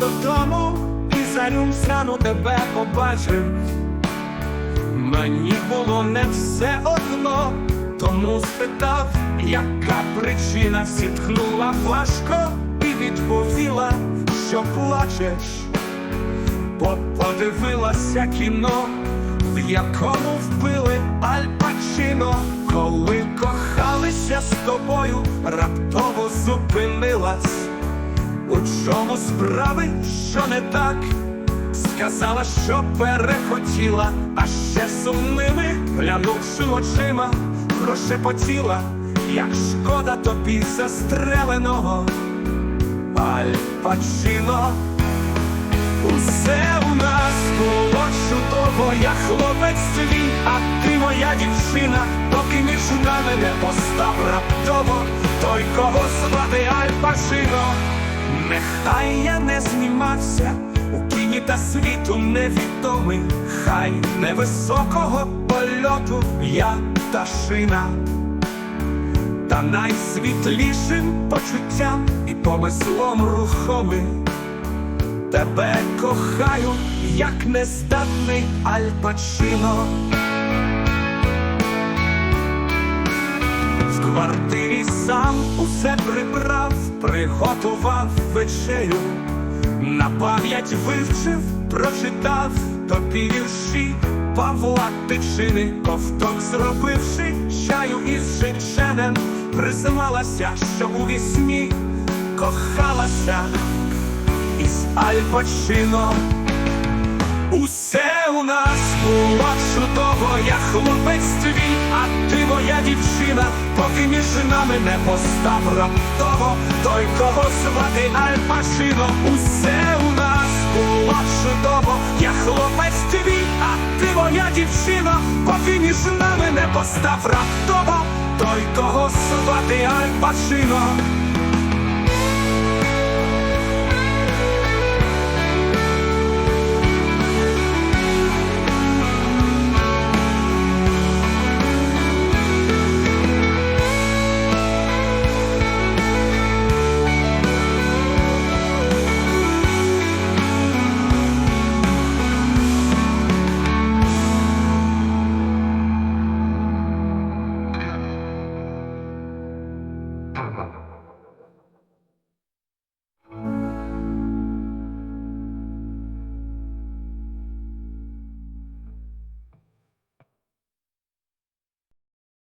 додому і за рюмсяну тебе побачив. Мені було не все одно, тому спитав, яка причина зітхнула важко і відповіла, що плачеш, бо подивилася кіно, в якому вбили Аль Пачино, коли кохалися з тобою, раптово зупинилась. У чому справи, що не так? Сказала, що перехотіла, а ще сумними, глянувши очима, прошепотіла, як шкода тобі застреленого. Аль Пачино, усе у нас було чудово, я хлопець твій, а ти моя дівчина, поки між нами не постав раптово, той, кого звати Аль Нехай я не знімався. У кіні та світу невідомий, хай невисокого польоту я пташина, та найсвітлішим почуттям і помислом рухомим. Тебе кохаю, як нездатний Аль сам усе прибрав, приготував вечерю, на пам'ять вивчив, прочитав тобі вірші Павла Тичини, ковток зробивши чаю із жиченем, призналася, що у вісні кохалася із Альпачино. Усе у нас було чудово, я хлопець твій, а ти моя дівчина, поки між нами не постав раптово. Той, кого звати Альпашино, Усе у нас було чудово, я хлопець твій, а ти моя дівчина, поки між нами не постав раптово. Той, кого звати Аль Пачино.